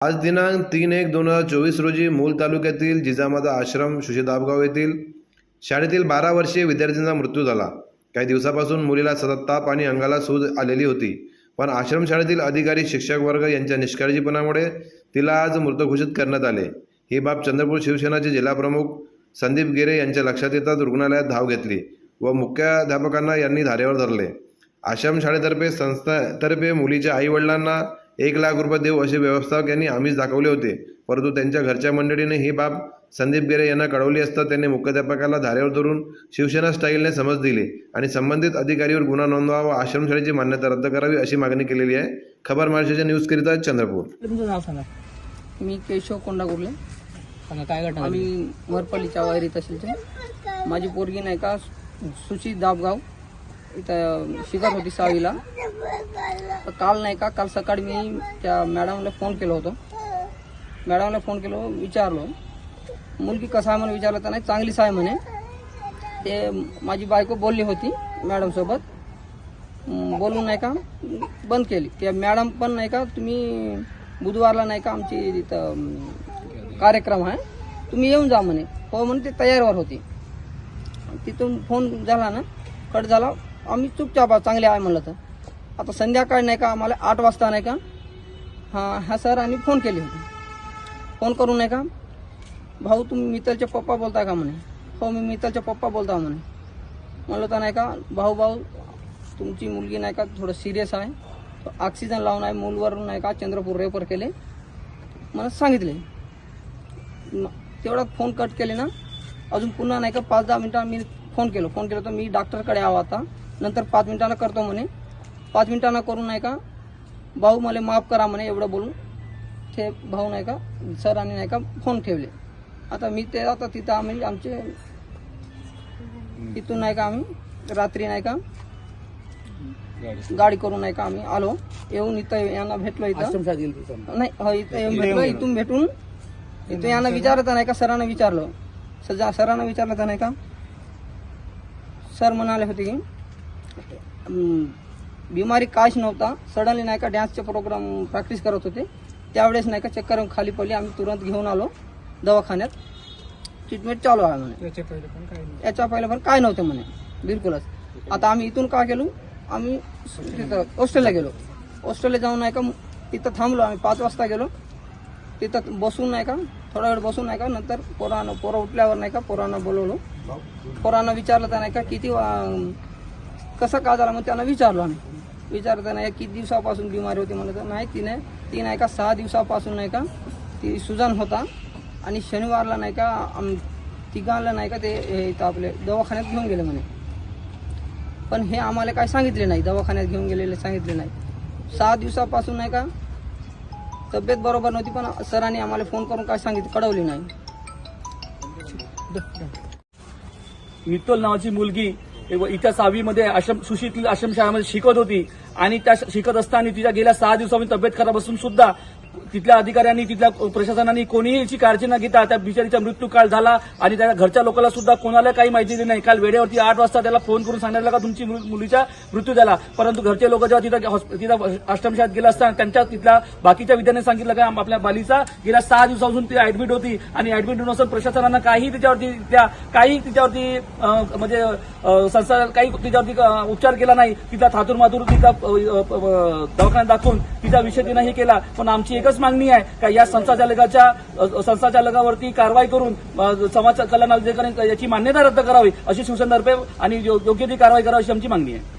आज दिनांक तीन एक दोन हजार चोवीस रोजी मूल तालुक्यातील जिजामाता आश्रम सुशेदाबगाव येथील शाळेतील बारा वर्षीय विद्यार्थ्यांचा मृत्यू झाला. काही दिवसापासून मुलीला सतत ताप आणि अंगाला सूज आलेली होती. पण आश्रमशाळेतील अधिकारी शिक्षक वर्ग यांच्या निष्काळजीपणामुळे तिला आज मृत घोषित करण्यात आले. ही बाब चंद्रपूर शिवसेनाचे जिल्हाप्रमुख संदीप गिरे यांच्या लक्षात येताच रुग्णालयात धाव घेतली व मुख्याध्यापकांना यांनी धारेवर धरले. आश्रमशाळेतर्फे संस्थातर्फे मुलीच्या आईवडिलांना एक लाख रुपये देऊ असे व्यवस्थापक यांनी आमिष दाखवले होते. परंतु त्यांच्या घरच्या मंडळीने ही बाब संदीप गेरे यांना कळवली असता त्यांनी मुख्याध्यापकाला धारेवर धरून शिवसेना स्टाईलने समज दिली आणि संबंधित अधिकारीवर गुन्हा नोंदवावा व आश्रमशाळेची मान्यता रद्द करावी अशी मागणी केलेली आहे. खबर महाराष्ट्राच्या न्यूजकरिता चंद्रपूर. तुमचं नाव सांगा. मी केशव कोंडा गुरले सांगा काय घटना? आम्ही वरपल्लीच्या वायरी तहसीलच्या माझी पोरगी नाही का सुशी दाबगाव. इथं शिकत होती सहावीला तर काल नाही का काल सकाळी मी त्या मॅडमला फोन केलं होतं. मॅडमला फोन केलो विचारलो. मुलगी कसा आहे म्हणून विचारलं तर नाही चांगलीच आहे म्हणे. ते माझी बायको बोलली होती मॅडमसोबत बोलून नाही का बंद केली. त्या मॅडम पण नाही का तुम्ही बुधवारला नाही का आमची तिथं कार्यक्रम आहे. तुम्ही येऊन जा म्हणे. हो म्हणे ते तयारवर होती. तिथून फोन झाला ना कट झाला. आम्ही चुपचाप चांगले आहे म्हणलं तर. आता संध्याकाळी नाही का? आम्हाला आठ वाजता नाही का? हां ह्या सर आम्ही फोन केली होती. फोन करून नाही का? भाऊ तुम्ही मित्तलचे पप्पा बोलताय का म्हणे? हो मी मित्तलचे पप्पा बोलता म्हणे. म्हणलं तर नाही का भाऊ भाऊ तुमची मुलगी नाही का थोडं सिरियस आहे. ऑक्सिजन लावून आहे मूलवरून नाही का चंद्रपूर रेफर केले. मला सांगितले. तेवढा फोन कट केले ना. अजून पुन्हा नाही का पाच दहा मिनिटां मी फोन केलो. फोन केला तर मी डॉक्टरकडे यावं आता. नंतर पाच मिनिटांना करतो म्हणे. पाच मिनिटांना करून नाही का? भाऊ मला माफ करा म्हणे एवढं बोलून. ते भाऊ नाही का? सरांनी नाही का? फोन ठेवले. आता मी ते आता तिथं आम्ही आमचे तिथून नाही का आम्ही? रात्री नाही का? गाडी करून नाही का आम्ही? आलो. येऊन इथं यांना भेटलो इथं. नाही हो इथं येऊन भेटलो इथून भेटून. इथं यांना विचारत नाही का? सरांना विचारलं. सजा सरांना विचारलं तर नाही का? सर म्हणाले होते की बिमारी काहीच नव्हता. सडनली नाही का डॅन्सचे प्रोग्राम प्रॅक्टिस करत होते. त्यावेळेस नाही का चक्कर खाली पडली. आम्ही तुरंत घेऊन आलो दवाखान्यात. ट्रीटमेंट चालू आहे म्हणे. याच्या पहिले पण काय नाही. याच्या पहिलं पण काय नव्हतं म्हणे. बिलकुलच. आता आम्ही इथून का गेलो? आम्ही तिथं हॉस्टेलला गेलो. हॉस्टेलला जाऊन नाही का तिथं थांबलो. आम्ही पाच वाजता गेलो. तिथं बसून नाही का थोडा वेळ बसून नाही का नंतर पोरानं पोरं उठल्यावर नाही का पोरानं बोलवलो. पोरानं विचारलं तर नाही का किती वा- कसं का झालं मग त्यांना विचारलो आम्ही. विचारता नाही किती दिवसापासून बिमारी होती? म्हणलं तर नाही तिने ती नाही का सहा दिवसापासून नाही का ती सुजान होता आणि शनिवारला नाही का तिघांना नाही का ते हे इथं आपले दवाखान्यात घेऊन गेले म्हणे. पण हे आम्हाला काय सांगितले नाही दवाखान्यात घेऊन गेलेले सांगितले नाही. सहा दिवसापासून नाही का तब्येत बरोबर नव्हती पण सरांनी आम्हाला फोन करून काय सांगितलं कळवली नाही. मित्तल नावाची मुलगी इथं सहावीमध्ये आश्रम सुशीतील आश्रमशाळेमध्ये शिकत होती. आणि त्या शिकत असताना तिच्या गेल्या सहा दिवसामध्ये तब्येत खराब असून सुद्धा तिथल्या अधिकाऱ्यांनी तिथल्या प्रशासनाने कोणीही याची काळजी न घेता त्या बिचारीचा मृत्यू काळ झाला आणि त्या घरच्या लोकांना सुद्धा कोणाला काही माहिती दिली नाही. काल वेळेवरती आठ वाजता त्याला फोन करून सांगितलं का तुमची मु- मुलीचा मृत्यू झाला. परंतु घरचे लोक जेव्हा तिथं तिथं आश्रमशाळेत गेला असताना त्यांच्या तिथल्या बाकीच्या विद्यार्थ्यांनी सांगितलं का आपल्या बालीचा गेल्या सहा दिवसापासून ती ऍडमिट होती आणि ऍडमिट नसून प्रशासनानं काही तिच्यावरती त्या काही तिच्यावरती म्हणजे संस्था काही तिच्यावरती उपचार केला नाही. तिचा थातूर मातूर तिचा दवाखान्यात दाखवून तिचा विषय तिनं हे केला. पण आमची एक एकच मागणी आहे का या संस्थाचालकाच्या संस्थाचालकावरती कारवाई करून समाज कल्याण अधिकारी याची मान्यता रद्द करावी अशी शिवसेनेतर्फे आणि योग्य ती कारवाई करावी अशी आमची मागणी आहे.